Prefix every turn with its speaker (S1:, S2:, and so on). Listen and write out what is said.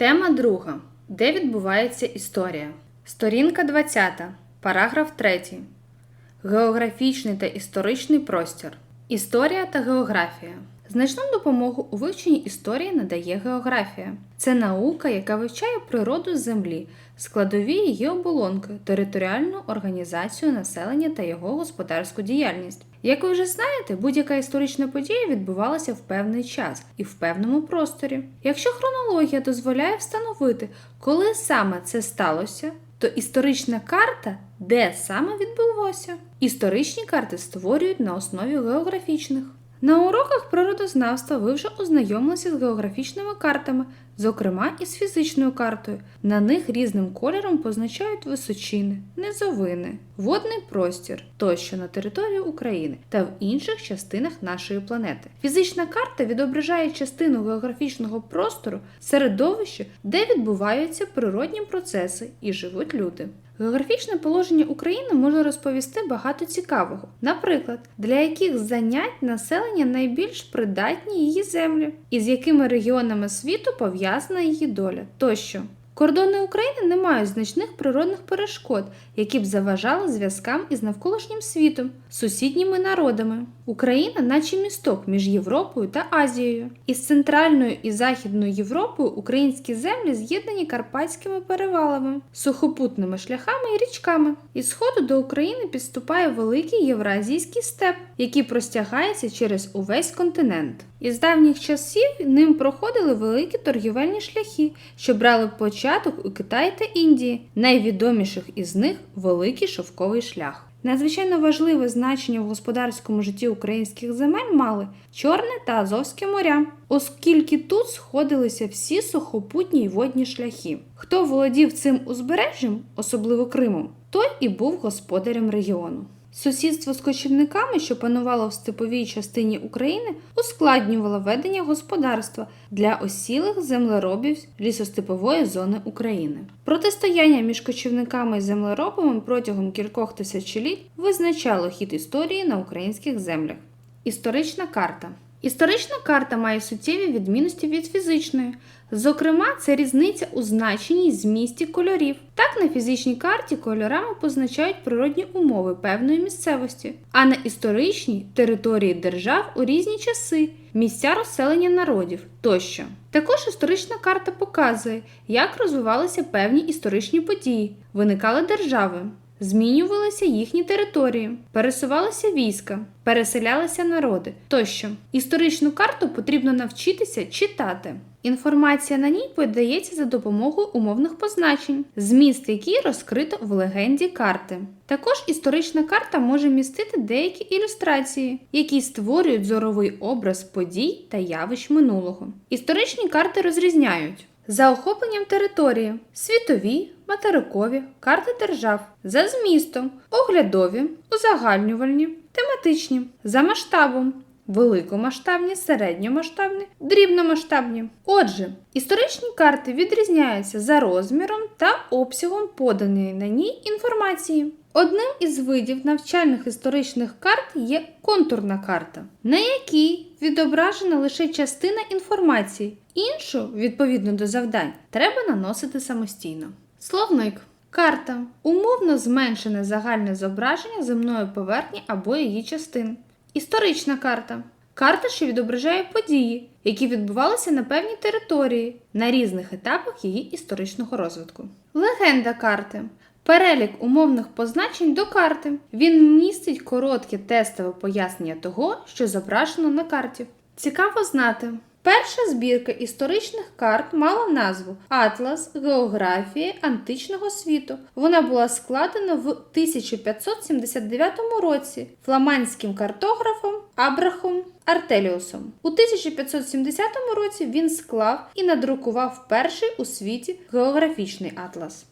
S1: Тема друга. Де відбувається історія? Сторінка 20. Параграф 3. Географічний та історичний простір. Історія та географія. Значну допомогу у вивченні історії надає географія. Це наука, яка вивчає природу землі, складові її оболонки, територіальну організацію населення та його господарську діяльність. Як ви вже знаєте, будь-яка історична подія відбувалася в певний час і в певному просторі. Якщо хронологія дозволяє встановити, коли саме це сталося, то історична карта, де саме відбулося. Історичні карти створюють на основі географічних. На уроках природознавства ви вже ознайомилися з географічними картами, зокрема і з фізичною картою. На них різним кольором позначають височини, низовини, водний простір тощо на території України та в інших частинах нашої планети. Фізична карта відображає частину географічного простору, середовище, де відбуваються природні процеси і живуть люди. Географічне положення України може розповісти багато цікавого. Наприклад, для яких занять населення найбільш придатні її землі, і з якими регіонами світу пов'язана її доля тощо. Кордони України не мають значних природних перешкод, які б заважали зв'язкам із навколишнім світом, сусідніми народами. Україна, наче місток між Європою та Азією. Із центральною і західною Європою українські землі з'єднані карпатськими перевалами, сухопутними шляхами і річками. Із сходу до України підступає великий євразійський степ, який простягається через увесь континент. Із давніх часів ним проходили великі торгівельні шляхи, що брали початок у Китаї та Індії. Найвідоміших із них великий шовковий шлях. Надзвичайно важливе значення в господарському житті українських земель мали Чорне та Азовське моря, оскільки тут сходилися всі сухопутні й водні шляхи. Хто володів цим узбережжям, особливо Кримом, той і був господарем регіону. Сусідство з кочівниками, що панувало в степовій частині України, ускладнювало ведення господарства для осілих землеробів лісостепової зони України. Протистояння між кочівниками і землеробами протягом кількох тисячоліть визначало хід історії на українських землях. Історична карта. Історична карта має суттєві відмінності від фізичної. Зокрема, це різниця у значенні й змісті кольорів. Так, на фізичній карті кольорами позначають природні умови певної місцевості, а на історичній території держав у різні часи, місця розселення народів тощо. Також історична карта показує, як розвивалися певні історичні події, виникали держави. Змінювалися їхні території, пересувалися війська, переселялися народи тощо. Історичну карту потрібно навчитися читати. Інформація на ній подається за допомогою умовних позначень, зміст який розкрито в легенді карти. Також історична карта може містити деякі ілюстрації, які створюють зоровий образ подій та явищ минулого. Історичні карти розрізняють. За охопленням території світові, материкові, карти держав, за змістом, оглядові, узагальнювальні, тематичні, за масштабом, великомасштабні, середньомасштабні, дрібномасштабні. Отже, історичні карти відрізняються за розміром та обсягом поданої на ній інформації. Одним із видів навчальних історичних карт є контурна карта, на якій відображена лише частина інформації, іншу, відповідно до завдань, треба наносити самостійно. Словник карта умовно зменшене загальне зображення земної поверхні або її частин. Історична карта карта, що відображає події, які відбувалися на певній території на різних етапах її історичного розвитку. Легенда карти Перелік умовних позначень до карти. Він містить коротке тестове пояснення того, що зображено на карті. Цікаво знати. Перша збірка історичних карт мала назву Атлас Географії античного світу. Вона була складена в 1579 році фламандським картографом Абрахом Артеліусом. У 1570 році він склав і надрукував перший у світі географічний атлас.